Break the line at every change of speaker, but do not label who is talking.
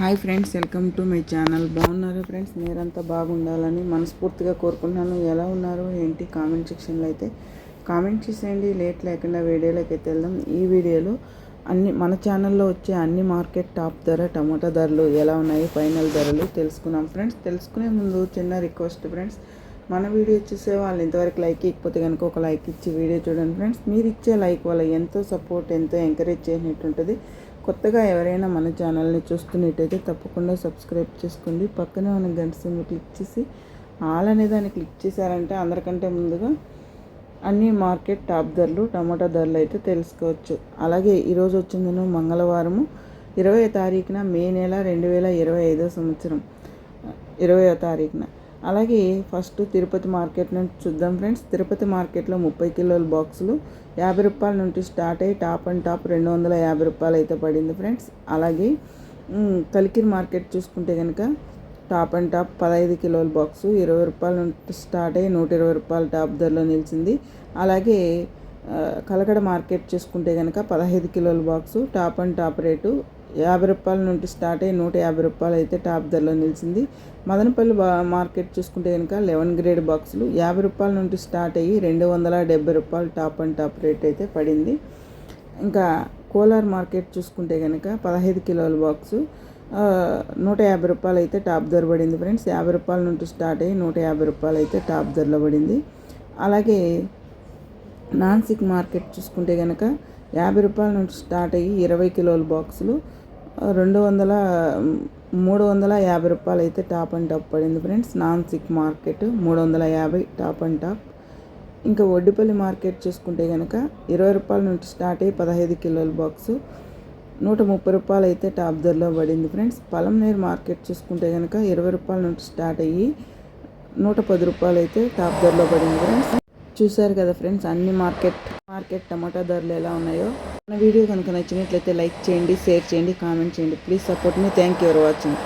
Hi friends welcome to my channel. బాగున్నారు friends? మీరంతా బాగుండాలని మనస్ఫూర్తిగా కోరుకుంటున్నాను. ఎలా ఉన్నారు? ఏంటి? కామెంట్ సెక్షన్లో అయితే కామెంట్ చేసేయండి. లేట్ లేకుండా వీడియోలోకి అయితే వెళ్దాం. ఈ వీడియోలో అన్ని మన ఛానల్లో వచ్చే అన్ని మార్కెట్ టాప్ ధర టమాటా ధరలు ఎలా ఉన్నాయి? ఫైనల్ ధరలు తెలుసుకున్నాం ఫ్రెండ్స్. తెలుసుకునే ముందు చిన్న రిక్వెస్ట్ ఫ్రెండ్స్. మన వీడియో చూసే వాళ్ళు ఇంతవరకు లైక్ ఇకపోతే కనుక ఒక లైక్ ఇచ్చి వీడియో చూడండి ఫ్రెండ్స్. మీరు ఇచ్చే లైక్ వల్ల ఎంతో సపోర్ట్ ఎంతో ఎంకరేజ్ చేసినట్టు ఉంటుంది కొత్తగా ఎవరైనా మన ఛానల్ని చూస్తున్నట్టయితే తప్పకుండా సబ్స్క్రైబ్ చేసుకోండి. పక్కనే ఉన్న గంట సింబల్ క్లిక్ చేసి ఆల్ అనే దాన్ని క్లిక్ చేశారంటే అందరికంటే ముందుగా అన్ని మార్కెట్ టాప్ ధరలు టమాటా ధరలు అయితే తెలుసుకోవచ్చు. అలాగే ఈరోజు వచ్చిందను మంగళవారము ఇరవై తారీఖున మే నెల రెండు వేల ఇరవై ఐదో సంవత్సరం. ఇరవయో తారీఖున. అలాగే ఫస్ట్ తిరుపతి మార్కెట్ నుంచి చూద్దాం ఫ్రెండ్స్. తిరుపతి మార్కెట్లో ముప్పై కిలోల బాక్సులు యాభై రూపాయల నుండి స్టార్ట్ అయ్యి టాప్ అండ్ టాప్ రెండు వందల యాభై రూపాయలు అయితే పడింది ఫ్రెండ్స్. అలాగే కలికిరి మార్కెట్ చూసుకుంటే కనుక టాప్ అండ్ టాప్ పదహైదు కిలోల బాక్సు ఇరవై రూపాయల నుండి స్టార్ట్ అయ్యి నూట ఇరవై రూపాయల టాప్ ధరలో నిలిచింది. అలాగే కలకడ మార్కెట్ చూసుకుంటే కనుక పదహైదు కిలోల box top and top rate యాభై రూపాయల నుండి స్టార్ట్ అయ్యి నూట యాభై రూపాయలు అయితే టాప్ ధరలో నిలిచింది. మదనపల్లి మార్కెట్ చూసుకుంటే కనుక లెవెన్ గ్రేడ్ బాక్సులు యాభై రూపాయల నుండి స్టార్ట్ అయ్యి రెండు వందల డెబ్బై రూపాయలు టాప్ అండ్ టాప్ రేట్ అయితే పడింది. ఇంకా కోలార్ మార్కెట్ చూసుకుంటే కనుక పదహైదు కిలోల బాక్సు నూట యాభై రూపాయలు అయితే టాప్ ధర పడింది ఫ్రెండ్స్. యాభై రూపాయల నుండి స్టార్ట్ అయ్యి నూట యాభై రూపాయలు అయితే టాప్ ధరలో పడింది. అలాగే నాన్సిక్ మార్కెట్ చూసుకుంటే కనుక యాభై రూపాయల నుండి స్టార్ట్ అయ్యి ఇరవై కిలోల బాక్సులు రెండు వందల మూడు వందల యాభై రూపాయలు అయితే టాప్ అండ్ టాప్ పడింది ఫ్రెండ్స్. నాన్ సిక్ మార్కెట్ మూడు వందల యాభై టాప్ అండ్ టాప్. ఇంకా ఒడ్డిపల్లి మార్కెట్ చూసుకుంటే కనుక ఇరవై రూపాయల నుంచి స్టార్ట్ అయ్యి పదహైదు కిలోల బాక్సు నూట ముప్పై రూపాయలు అయితే టాప్ ధరలో పడింది ఫ్రెండ్స్. పలంనేరు మార్కెట్ చూసుకుంటే కనుక ఇరవై రూపాయల నుంచి స్టార్ట్ అయ్యి నూట పది రూపాయలు అయితే టాప్ ధరలో పడింది ఫ్రెండ్స్. చూసారు కదా ఫ్రెండ్స్ అన్ని మార్కెట్ మార్కెట్ టమాటా ధరలు ఎలా ఉన్నాయో. మన వీడియో కనుక నచ్చినట్లయితే లైక్ చేయండి షేర్ చేయండి కామెంట్ చేయండి. Please support me. Thank you for watching.